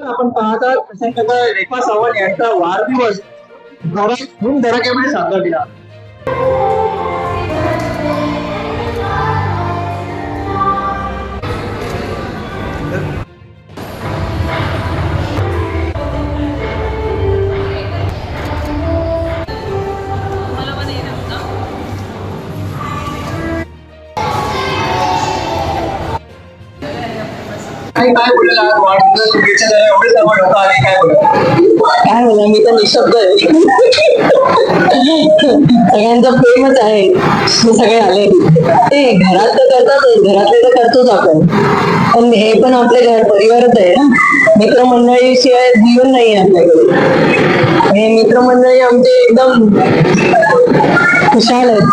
आपण पाहता प्रसंग रेखा सावंत यांचा वाढदिवस. घरात धूम धडाक्यामध्ये साजरा केला आणि काय बोलेल आज शुभेच्छा द्यायला एवढे काय बोलेल काय बोला मी तर निशब्द आहे. सगळ्यांचं प्रेमच आहे. सगळे आले. ते घरात तर करतातच घरातले तर करतोच आपण. पण हे पण आपले घर परिवारच आहे ना. मित्रमंडळीशिवाय जीवन नाही आहे आपल्याकडे. हे मित्रमंडळी आमचे एकदम खुशाल आहेत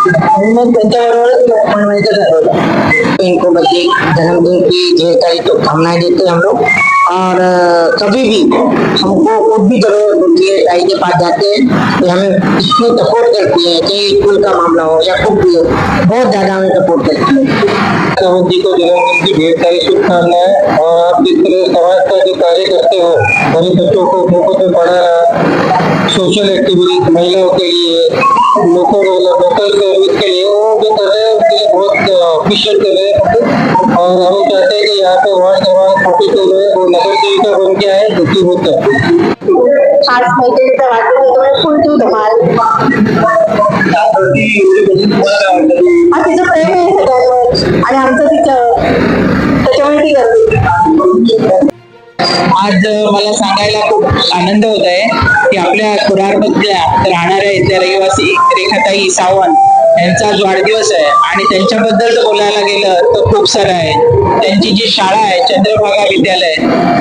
इनको बच्चे जन्मदिन की ढेर सारी शुभकामनाएँ देते हैं हम लोग और कभी भी हमको कुछ भी ज़रूरत होती है ताई के पास जाते हैं तो हमें इसमें सपोर्ट करती है चाहे स्कूल का मामला हो या कुछ भी हो बहुत ज़्यादा हमें सपोर्ट करती है जी को जन्मदिन की ढेर सारी शुभकामनाएँ और आप जिस तरह समाज का जो कार्य करते हो गरीब बच्चों को मुफ़्त में पढ़ाना सोशल एक्टिविटी महिलाओं के लिए लोगों को लोकल के लिए वो जो कर रहे हैं उसके लिए बहुत कर रहे हैं और हम चाहते हैं कि यहाँ पे वार्ड क्रमांक फोर्टी टू में वो नगर सेविका बन के आए जो कि होता है धमाल? हा तिचं प्रेम आहे सगळ्यांवर आणि आमचं तिचं त्याच्यामुळे ती करते आज मला सांगायला खूप आनंद होत आहे की आपल्या कुडारमधल्या राहणाऱ्या इथल्या रहिवासी रेखाताई सावंत. यांचा वाढदिवस आहे. आणि त्यांच्याबद्दल जर बोलायला गेलं तर खूप सारं आहे. त्यांची जी शाळा आहे चंद्रभागा विद्यालय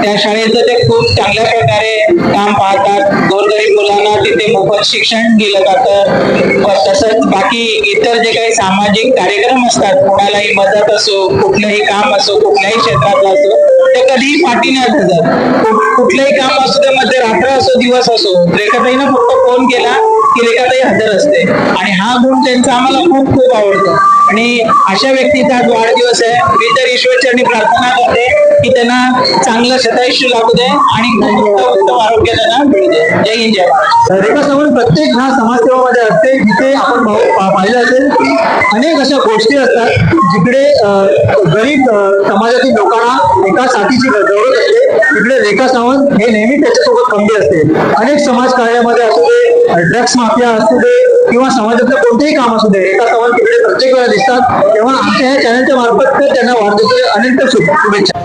त्या शाळेचं ते खूप चांगल्या प्रकारे काम पाहतात. गोरगरीब मुलांना तिथे मोफत शिक्षण दिलं जातं. तसंच बाकी इतर जे काही सामाजिक कार्यक्रम असतात कोणालाही मदत असो कुठलंही काम असो कुठल्याही क्षेत्रातलं असो ते कधीही पाठी नाही कुठलंही काम असो ते मध्ये रात्र असो दिवस असो रेखाताईनं फक्त फोन केला की रेखाताई हजर असते. आणि हा गुण त्यांचा आम्हाला खूप खूप आवडतो. आणि अशा व्यक्तीचा आज वाढदिवस आहे. मी तर ईश्वरचरणी प्रार्थना करते की त्यांना चांगलं शतायुष्य लागू दे आणि उत्तम आरोग्य त्यांना मिळू दे. जय हिंद जय रेखा सावंत प्रत्येक हा समाजसेवामध्ये असते जिथे आपण पाहिलं असेल अनेक अशा गोष्टी असतात जिकडे गरीब समाजातील लोकांना एका साथीची गरज असते. तिकडे रेखा सावंत हे नेहमी त्याच्यासोबत कमी असते. अनेक समाज ड्रग्स माफिया असू दे किंवा समाजातलं कोणतेही काम असू दे एका सावंत तिकडे प्रत्येक वेळा दिसतात. तेव्हा आमच्या या चॅनलच्या मार्फत त्यांना त्यांना वाढदिवसाच्या अनेक शुभेच्छा.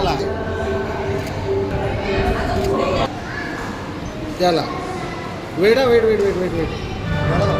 शुभेच्छा त्याला त्याला वेडा wait wait wait wait wait